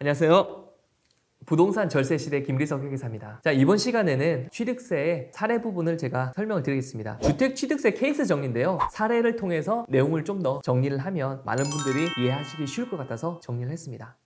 안녕하세요. 부동산 절세 시대 김리석 회계사입니다. 자, 이번 시간에는 취득세의 사례 부분을 제가 설명을 드리겠습니다. 주택 취득세 케이스 정리인데요. 사례를 통해서 내용을 좀 더 정리를 하면 많은 분들이 이해하시기 쉬울 것 같아서 정리를 했습니다.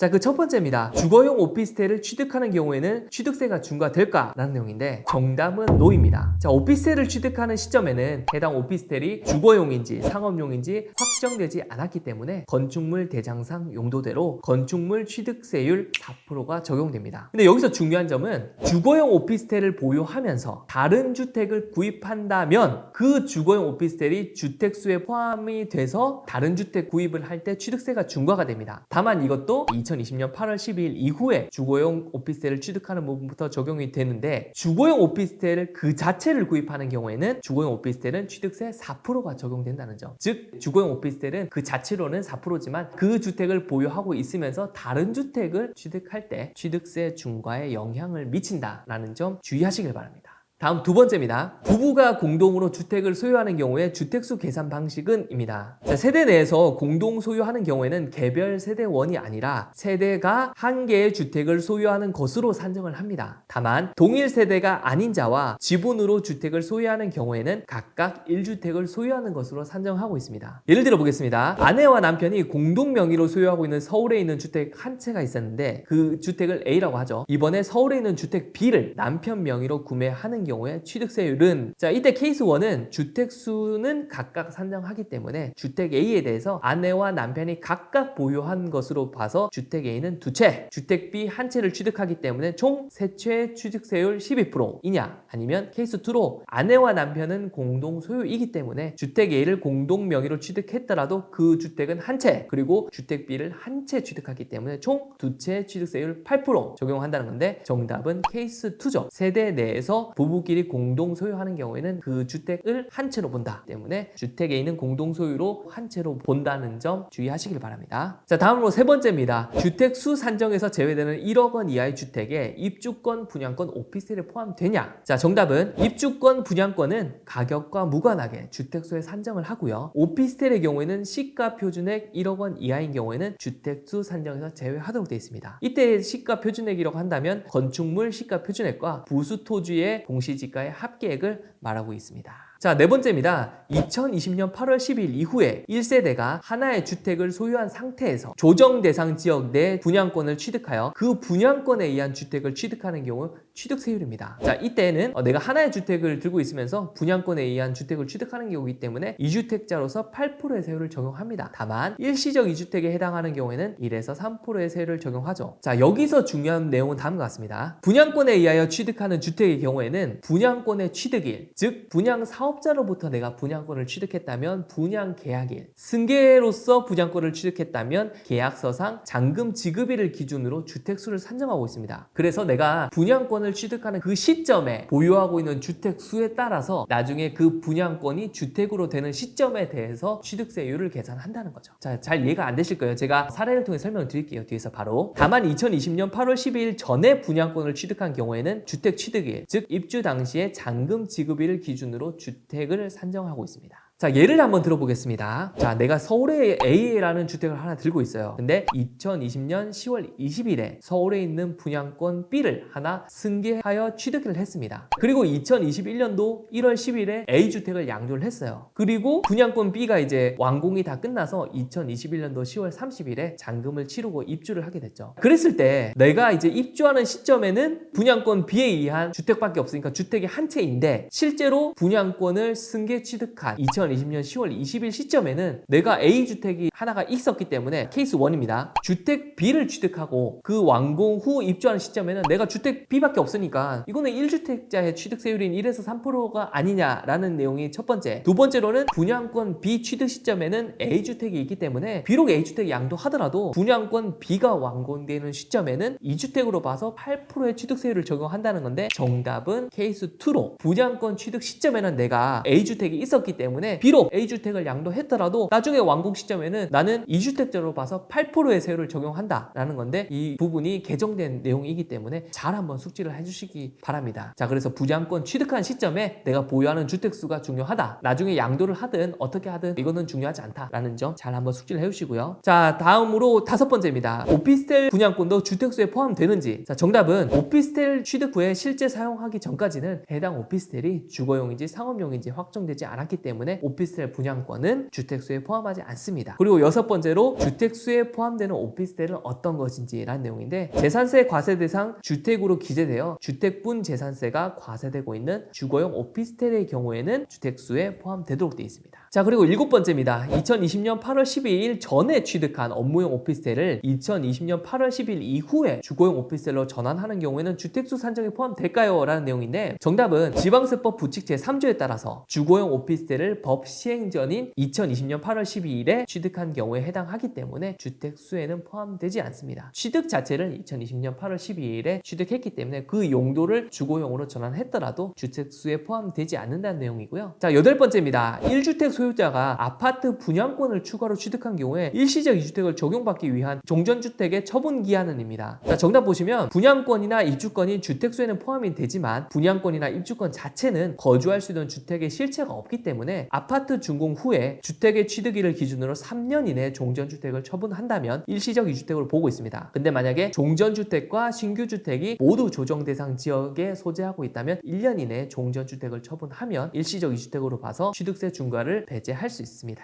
자, 그 첫 번째입니다. 주거용 오피스텔을 취득하는 경우에는 취득세가 중과될까? 라는 내용인데 정답은 노입니다. 자, 오피스텔을 취득하는 시점에는 해당 오피스텔이 주거용인지 상업용인지 확정되지 않았기 때문에 건축물 대장상 용도대로 건축물 취득세율 4%가 적용됩니다. 근데 여기서 중요한 점은 주거용 오피스텔을 보유하면서 다른 주택을 구입한다면 그 주거용 오피스텔이 주택수에 포함이 돼서 다른 주택 구입을 할 때 취득세가 중과가 됩니다. 다만 이것도 2020년 8월 12일 이후에 주거용 오피스텔을 취득하는 부분부터 적용이 되는데 주거용 오피스텔을 그 자체를 구입하는 경우에는 주거용 오피스텔은 취득세 4%가 적용된다는 점. 즉 주거용 오피스텔은 그 자체로는 4%지만 그 주택을 보유하고 있으면서 다른 주택을 취득할 때 취득세 중과에 영향을 미친다라는 점 주의하시길 바랍니다. 다음 두 번째입니다. 부부가 공동으로 주택을 소유하는 경우에 주택수 계산 방식은입니다. 자, 세대 내에서 공동 소유하는 경우에는 개별 세대원이 아니라 세대가 한 개의 주택을 소유하는 것으로 산정을 합니다. 다만 동일 세대가 아닌 자와 지분으로 주택을 소유하는 경우에는 각각 1주택을 소유하는 것으로 산정하고 있습니다. 예를 들어 보겠습니다. 아내와 남편이 공동 명의로 소유하고 있는 서울에 있는 주택 한 채가 있었는데 그 주택을 A라고 하죠. 이번에 서울에 있는 주택 B를 남편 명의로 구매하는 경우 에 취득세율은 자 이때 케이스 1은 주택 수는 각각 산정하기 때문에 주택 A에 대해서 아내와 남편이 각각 보유한 것으로 봐서 주택 A는 두 채, 주택 B 한 채를 취득하기 때문에 총 세 채 취득세율 12%이냐 아니면 케이스 2로 아내와 남편은 공동 소유이기 때문에 주택 A를 공동 명의로 취득했더라도 그 주택은 한 채 그리고 주택 B를 한 채 취득하기 때문에 총 두 채 취득세율 8% 적용한다는 건데 정답은 케이스 2죠. 세대 내에서 부부 끼리 공동 소유하는 경우에는 그 주택을 한 채로 본다 때문에 주택 A는 공동 소유로 한 채로 본다는 점 주의하시길 바랍니다. 자 다음으로 세 번째입니다. 주택 수 산정에서 제외되는 1억 원 이하의 주택에 입주권, 분양권, 오피스텔이 포함되냐? 자 정답은 입주권, 분양권은 가격과 무관하게 주택수에 산정을 하고요. 오피스텔의 경우에는 시가 표준액 1억 원 이하인 경우에는 주택수 산정에서 제외하도록 되어 있습니다. 이때 시가 표준액이라고 한다면 건축물 시가 표준액과 부수 토지의 동시 지가의 합계액을 말하고 있습니다. 자, 네 번째입니다. 2020년 8월 10일 이후에 1세대가 하나의 주택을 소유한 상태에서 조정 대상 지역 내 분양권을 취득하여 그 분양권에 의한 주택을 취득하는 경우 취득세율입니다. 자, 이때는 어, 내가 하나의 주택을 들고 있으면서 분양권에 의한 주택을 취득하는 경우이기 때문에 2주택자로서 8%의 세율을 적용합니다. 다만 일시적 2주택에 해당하는 경우에는 1에서 3%의 세율을 적용하죠. 자, 여기서 중요한 내용은 다음과 같습니다. 분양권에 의하여 취득하는 주택의 경우에는 분양권의 취득일, 즉 분양 사업자로부터 내가 분양권을 취득했다면 분양 계약일, 승계로서 분양권을 취득했다면 계약서상 잔금 지급일을 기준으로 주택수를 산정하고 있습니다. 그래서 내가 분양권을 취득하는 그 시점에 보유하고 있는 주택 수에 따라서 나중에 그 분양권이 주택으로 되는 시점에 대해서 취득세율을 계산한다는 거죠. 자, 잘 이해가 안 되실 거예요. 제가 사례를 통해 설명을 드릴게요. 뒤에서 바로. 다만 2020년 8월 12일 전에 분양권을 취득한 경우에는 주택 취득일, 즉 입주 당시에 잔금 지급일을 기준으로 주택을 산정하고 있습니다. 자, 예를 한번 들어보겠습니다. 자, 내가 서울에 A라는 주택을 하나 들고 있어요. 근데 2020년 10월 20일에 서울에 있는 분양권 B를 하나 승계하여 취득을 했습니다. 그리고 2021년도 1월 10일에 A 주택을 양도를 했어요. 그리고 분양권 B가 이제 완공이 다 끝나서 2021년도 10월 30일에 잔금을 치르고 입주를 하게 됐죠. 그랬을 때 내가 이제 입주하는 시점에는 분양권 B에 의한 주택밖에 없으니까 주택이 한 채인데 실제로 분양권을 승계 취득한 2020년 10월 20일 시점에는 내가 A 주택이 하나가 있었기 때문에 케이스 1입니다. 주택 B를 취득하고 그 완공 후 입주하는 시점에는 내가 주택 B밖에 없으니까 이거는 1주택자의 취득세율인 1에서 3%가 아니냐라는 내용이 첫 번째. 두 번째로는 분양권 B 취득 시점에는 A 주택이 있기 때문에 비록 A 주택 양도 하더라도 분양권 B가 완공되는 시점에는 2주택으로 봐서 8%의 취득세율을 적용한다는 건데 정답은 케이스 2로 분양권 취득 시점에는 내가 A 주택이 있었기 때문에 비록 A주택을 양도했더라도 나중에 완공 시점에는 나는 2주택자로 봐서 8%의 세율을 적용한다라는 건데 이 부분이 개정된 내용이기 때문에 잘 한번 숙지를 해주시기 바랍니다. 자, 그래서 분양권 취득한 시점에 내가 보유하는 주택수가 중요하다. 나중에 양도를 하든 어떻게 하든 이거는 중요하지 않다라는 점 잘 한번 숙지를 해주시고요. 자, 다음으로 다섯 번째입니다. 오피스텔 분양권도 주택수에 포함되는지. 자, 정답은 오피스텔 취득 후에 실제 사용하기 전까지는 해당 오피스텔이 주거용인지 상업용인지 확정되지 않았기 때문에 오피스텔 분양권은 주택수에 포함하지 않습니다. 그리고 여섯 번째로 주택수에 포함되는 오피스텔은 어떤 것인지라는 내용인데 재산세 과세 대상 주택으로 기재되어 주택분 재산세가 과세되고 있는 주거용 오피스텔의 경우에는 주택수에 포함되도록 되어 있습니다. 자 그리고 일곱 번째입니다. 2020년 8월 12일 전에 취득한 업무용 오피스텔을 2020년 8월 10일 이후에 주거용 오피스텔로 전환하는 경우에는 주택수 산정에 포함될까요? 라는 내용인데 정답은 지방세법 부칙 제3조에 따라서 주거용 오피스텔을 법 시행 전인 2020년 8월 12일에 취득한 경우에 해당하기 때문에 주택 수에는 포함되지 않습니다. 취득 자체를 2020년 8월 12일에 취득했기 때문에 그 용도를 주거용으로 전환했더라도 주택 수에 포함되지 않는다는 내용이고요. 자, 여덟 번째입니다. 1주택 소유자가 아파트 분양권을 추가로 취득한 경우에 일시적 2주택을 적용받기 위한 종전주택의 처분 기한은입니다. 자, 정답 보시면 분양권이나 입주권이 주택 수에는 포함이 되지만 분양권이나 입주권 자체는 거주할 수 있는 주택의 실체가 없기 때문에 아파트 준공 후에 주택의 취득일을 기준으로 3년 이내 종전주택을 처분한다면 일시적 2주택으로 보고 있습니다. 근데 만약에 종전주택과 신규주택이 모두 조정 대상 지역에 소재하고 있다면 1년 이내 종전주택을 처분하면 일시적 2주택으로 봐서 취득세 중과를 배제할 수 있습니다.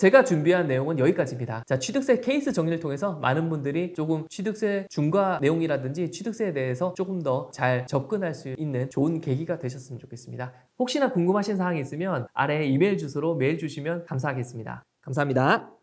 제가 준비한 내용은 여기까지입니다. 자, 취득세 케이스 정리를 통해서 많은 분들이 조금 취득세 중과 내용이라든지 취득세에 대해서 조금 더 잘 접근할 수 있는 좋은 계기가 되셨으면 좋겠습니다. 혹시나 궁금하신 사항이 있으면 아래 이메일 주소로 메일 주시면 감사하겠습니다. 감사합니다.